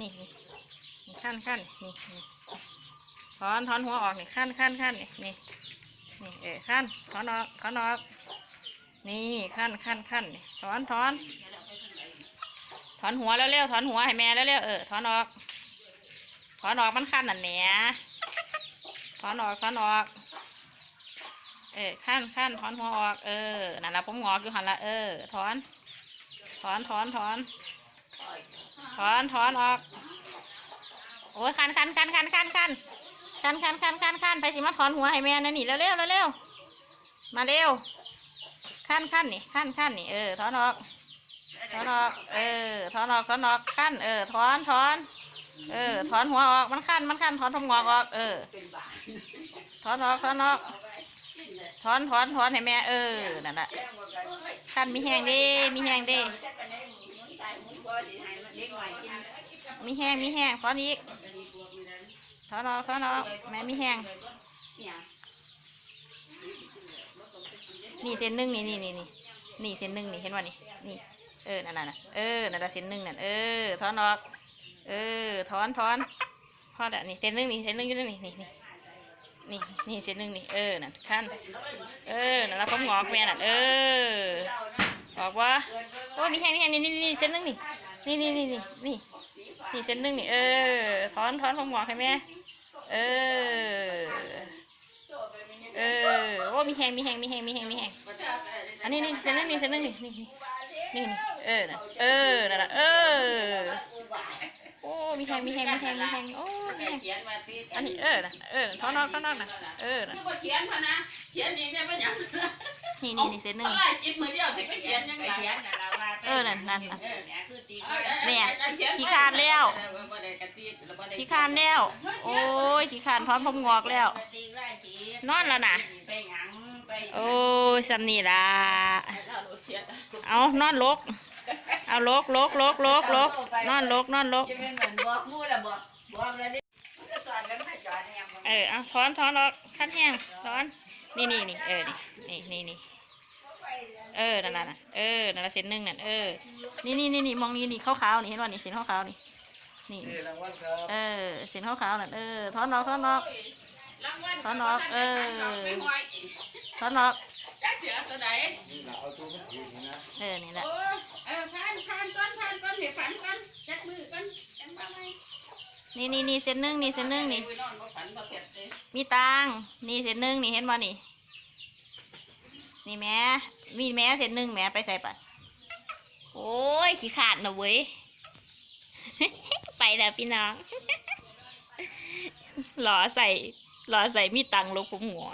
นี่นี่ขั้นขั้นนี่นี่ถอนถอนหัวออกนี่ขั้นขั้นขั้นนี่นี่นี่เออขั้นถอนออกถอนออกนี่ขั้นขั้นขั้นนี่ถอนถอนถอนหัวแล้วเร็วๆถอนหัวให้แม่แล้วเร็วๆเออถอนออกถอนออกมันขั้นนั่นแหนถอนออกถอนออก เออขั้นขั้นถอนหัวออกเออนั่นละผมงอกอยู่หันละเออถอน ถอนถอนถอน ถอนถอนออก โอ้ยคันคันคันคันคันคันคันคันคันคันคันไปสิมาถอนหัวให้แม่นั่นนี่เร็วเร็วเร็วมาเร็วคันคันนี่คันคันนี่เออถอนออกถอนออก เออถอนออกถอนออกคันเออถอนถอนเออถอนหัวออกมันคันมันคันถอนทมงอกออก เออถอนออกถอนออกถอนถอนถอนให้แม่เออนั่นแหละคันมีแหงด้มีแหงด้ มีแห้งมีแห้งถอนอีกถอนออกถอนออกแม่มีแห้งนี่เส้นหนึ่งนี่นี่นี่นี่นี่เส้นหนึ่งนี่เห็นว่านี่นี่เออนั่นน่ะเออนั่นน่ะเส้นหนึ่งนั่นเออถอนออก เออถอนถอนพอแล้วนี่เส้นหนึ่งนี่เส้นหนึ่งอยู่นี่นี่นี่นี่นี่เส้นหนึ่งนี่เออนั่นขั้นเออนั่นละผมงอกแม่น่ะเออ ออกวะโอ้มีแห้งมีแห้งนี่นี่นี่เส้นนึงนี่นี่นี่นี่นี่นี่นี่เส้นนึงนี่เออถอนถอนผมงอกให้แม่เออเออโอ้มีแห้งมีแห้งมีแห้งมีแห้งมีแห้งอันนี้นี่เส้นนึงนี่เส้นนึงนี่นี่นี่นี่นี่เออน่ะเออนั่นละเออโอ้มีแห้งมีแห้งมีแห้งมีแห้งโอ้มีแห้งอันนี้เออนะเออถอนออกถอนออกนะเออน่ะคือบ่เขียนพะนะเขียนนี่เนี่ยเป็นหยัง นี่นี่นี่เส้นหนึ่งเอาไล่จิตมือเดียวสิไปเขียนยังไงเขียนน่ะเราว่าเออนั่นนั่นน่ะเออเนี่ยคือตีเนี่ยเขียนขี้คร้านแล้วบ่ได้กระติดแล้วบ่ได้ขี้คร้านแล้ว โอ้ยขี้คร้านถอนผมงอกแล้ว ตีไล่ตีนอนแล้วน่ะ ไปหยังไปโอ้ยสำนีละแล้วหนูเขียนเอานอนลก เอาลกลกลกลกลกนอนลกนอนลก จะเป็นเหมือนบอกมู่ละบอกบอกแล้วดิจะสอนแล้วไม่จอดเนี่ยมันเออเอาถอนถอนออกขั้นแห้งถอน นี่นี่นี่เออนี่นี่นี่นี่ เออนั่นน่ะน่ะเออนั่นละเส้นหนึ่งนั่นเออนี่นี่นี่นี่มองนี่นี่ขาวๆนี่เห็นว่านี่เส้นขาวๆนี่นี่นี่รางวัลครับเออเส้นขาวๆนั่นเออถอนออกถอนออกรางวัลถอนออกเออไม่งอยอีกถอนออกจักเสือตัวใดนี่แหละเอาตัวมันถือนี่นะเออนี่แหละโอ้เออทานทานก่อนทานก่อนให้ฝันก่อนจักมือก่อนจังว่าไงนี่นี่นี่เส้นหนึ่งนี่เส้นหนึ่งนี่ไปนอนบ่ฝันบ่เสร็จเลยมีตังค์นี่เส้นหนึ่งนี่เห็นบ่นี่นี่แม่ มีแม่เส้นหนึ่งแม่ไปใส่ปัด โอ้ยขี้ขาดนะเว้ย ไปแล้วพี่น้อง หล่อใส่ หล่อใส่มีตังลกผมหัว